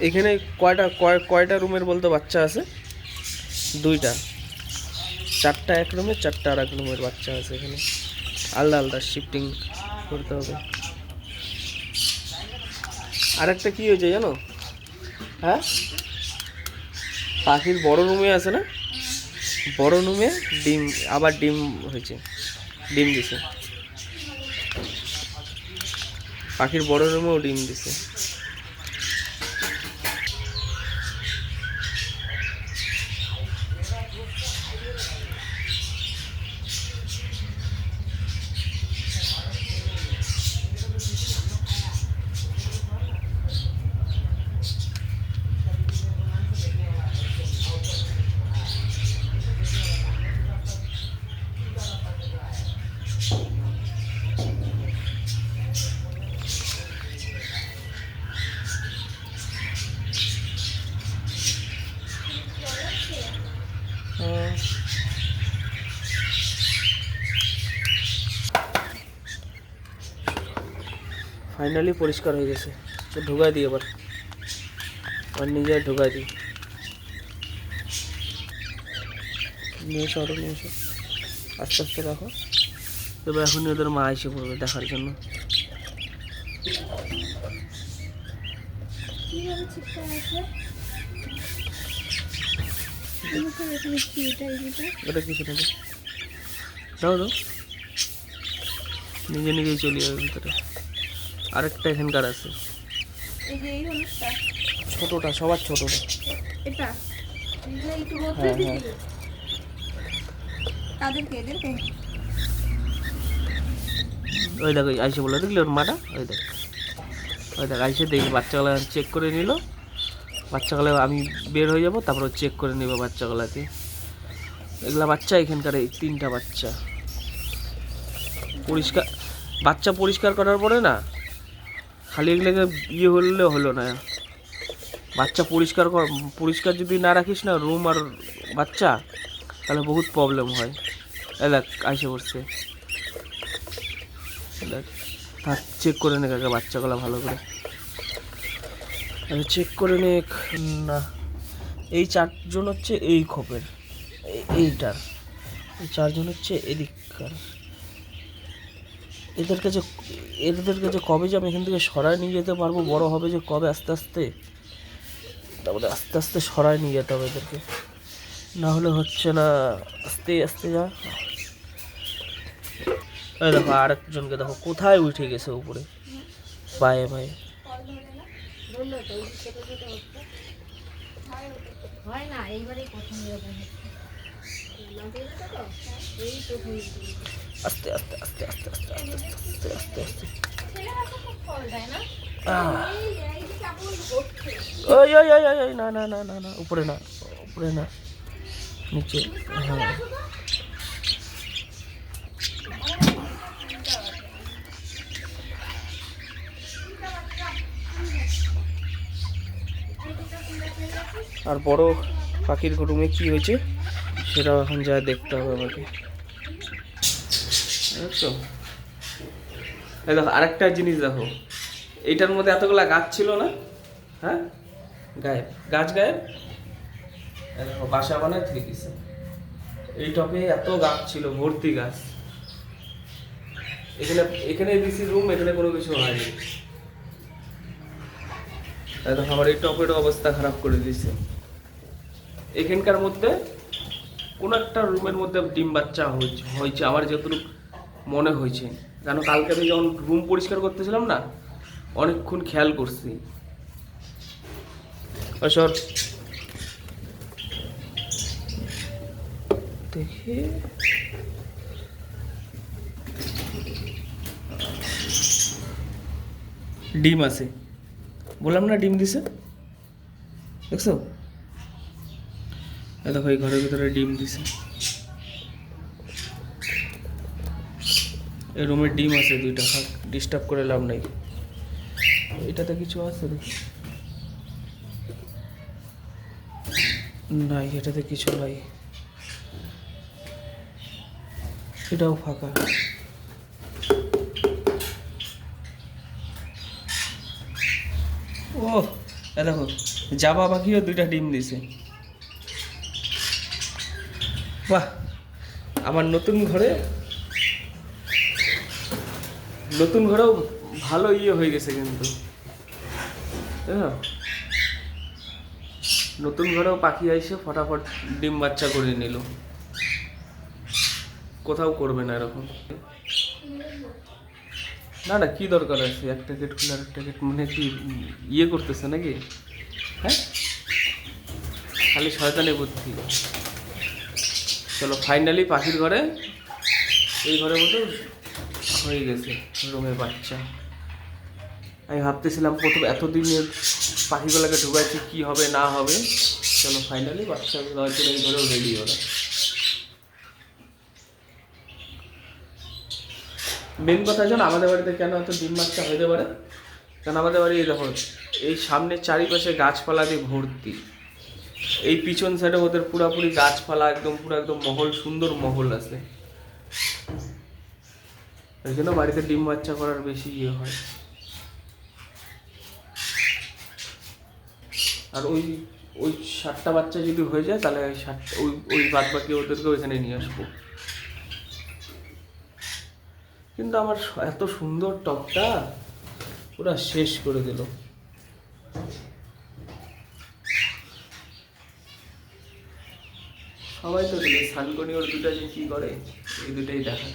এখানে কয়টা, কয়, কয়টা রুমের বলতে বাচ্চা আছে? দুইটা। চারটা এক রুমে, চারটা আর এক রুমের বাচ্চা আছে এখানে। আলাদা আলাদা শিফটিং করতে হবে। আরেকটা কি হয়েছে জানো? হ্যাঁ? পাখির বড় রুমে আছে না? বড় রুমে ডিম, আবার ডিম হয়েছে। ডিম দিছে। পাখির বড় রুমেও ডিম দিছে। ফাইনালি পরিষ্কার হয়ে গেছে। তো ঢুকাই দিই এবার। আর নিজে ঢুকাই দিই। নিয়ে এসো, আরও নিয়ে এসো। আস্তে আস্তে রাখো তবে এখনই ওদের মা এসে পড়বে দেখার জন্য। কীভাবে চিপকা আছে মুখের এখানে কি এটা এটা ওটা? কিছু না দাও দাও। নিজে নিজেই চলে যাবে ভিতরে। আরেকটা এখানকার আছে। এই যে এই হলুদটা। ছোটটা সবার ছোটটা। এটা? একটু বদলে হ্যাঁ, তাদেরকে এদেরকে? ওই দেখো আইসে বলে দেখলি ওর মাটা? ওই দেখ। ওই দেখ আইসে দেখি বাচ্চাগুলো চেক করে নিল। বাচ্চাগুলো আমি বের হয়ে যাব তারপর চেক করে নেবে বাচ্চাগুলাকে। এগুলা বাচ্চা এখানকার এই তিনটা বাচ্চা। পরিষ্কার বাচ্চা পরিষ্কার করার পরে না খালি এগুলোকে ইয়ে হলে হলো না। বাচ্চা পরিষ্কার কর, পরিষ্কার যদি না রাখিস না, রুম আর বাচ্চা, তাহলে বহুত প্রবলেম হয়। দেখ, আইসে পড়ছে। দেখ চেক করে নে কাকা বাচ্চাগুলো ভালো করে। চেক করে নে না। এই চারজন হচ্ছে এই খোপের এইটার। এই চারজন হচ্ছে এদিককার। এদের কাছে এদের কাছে কবে যে আমি এখান থেকে সরায় নিয়ে যেতে পারব বড় হবে যে কবে আস্তে আস্তে? তারপরে আস্তে আস্তে সরায় নিয়ে যেতে হবে এদেরকে। না হলে হচ্ছে না আস্তে আস্তে যা। দেখো আরেকজনকে দেখো কোথায় উঠে গেছে উপরে? পায়ে পায়ে। আস্তে আস্তে আস্তে আস্তে আস্তে। আস্তে আস্তে আস্তে। ওই ওই ওই, ওই না না না না না উপরে না উপরে না নিচে হ্যাঁ। আর বড় পাখির রুমে কি হয়েছে সেটাও এখন যা দেখতে হবে আমাকে। বুঝছ দেখো, আরেকটা জিনিস দেখো। এইটার মধ্যে এতগুলা গাছ ছিল না? হ্যাঁ? গায়েব। গাছ গায়েব? দেখো, বাসা বানায় থেকে দিছে। এই টপে এত গাছ ছিল, ভর্তি গাছ। এখানে এখানে দিছি রুম এখানে কোনো কিছু হয়নি। দেখো, আমার এই টপের অবস্থা খারাপ করে দিয়েছে এখানকার মধ্যে কোনো একটা রুমের মধ্যে ডিম বাচ্চা হয়েছে হয়েছে আমার যতটুকু মনে হয়েছে কেন কালকে আমি যখন রুম পরিষ্কার করতেছিলাম না অনেকক্ষণ খেয়াল করছি। সর। দেখি। ডিম আছে। বললাম না ডিম দিছে? দেখছ? দেখো এই ঘরের ভিতরে ডিম দিছে। রুমে ডিম আছে দুইটা থাক ডিস্টার্ব করে লাভ নাই। এটাতে কিছু আছে নাই, এটাতে কিছু নাই। এটাও ফাঁকা। ও দেখো, জাবা পাখিও দুইটা ডিম দিছে। বাহ, আমার নতুন ঘরে নতুন ঘরেও ভালো ইয়ে হয়ে গেছে কিন্তু? নতুন ঘরেও পাখি আইসে ফটাফট ডিম বাচ্চা করে নিল। কোথাও করবে না এরকম। না না, কি দরকার আছে? এক প্যাকেট খুলে আর এক প্যাকেট মানে কি ইয়ে করতেছে নাকি? হ্যাঁ? খালি শয়তানে বুদ্ধি। চলো ফাইনালি পাখির ঘরে, এই ঘরের মতো হয়ে গেছে রুমে বাচ্চা। আমি ভাবতেছিলাম প্রথম এতদিনে পাখিগুলোকে ঢুকাইছি, কি হবে, না হবে। চলো ফাইনালি বাচ্চা জন্য এই ঘরেও রেডি ওরা। মেন কথা জানো আমাদের বাড়িতে কেন এত ডিম বাচ্চা হতে পারে? কারণ আমাদের বাড়ি দেখো, এই সামনে চারিপাশে গাছপালা দিয়ে ভর্তি। এই পিছন সাইডে ওদের পুরাপুরি গাছপালা, একদম পুরো একদম মহল, সুন্দর মহল আছে। এই জন্য বাড়িতে ডিম বাচ্চা করার বেশি ইয়ে হয়। আর ওই ওই সাতটা বাচ্চা যদি হয়ে যায়, তাহলে ওই ওই ওই বাদ বাকি ওদেরকে ওইখানে নিয়ে আসব। কিন্তু আমার এত সুন্দর টপটা পুরো শেষ করে দিল। সবাই তো দিলে সানকনি ওর দুটা যে কি করে, এই দুটাই দেখা।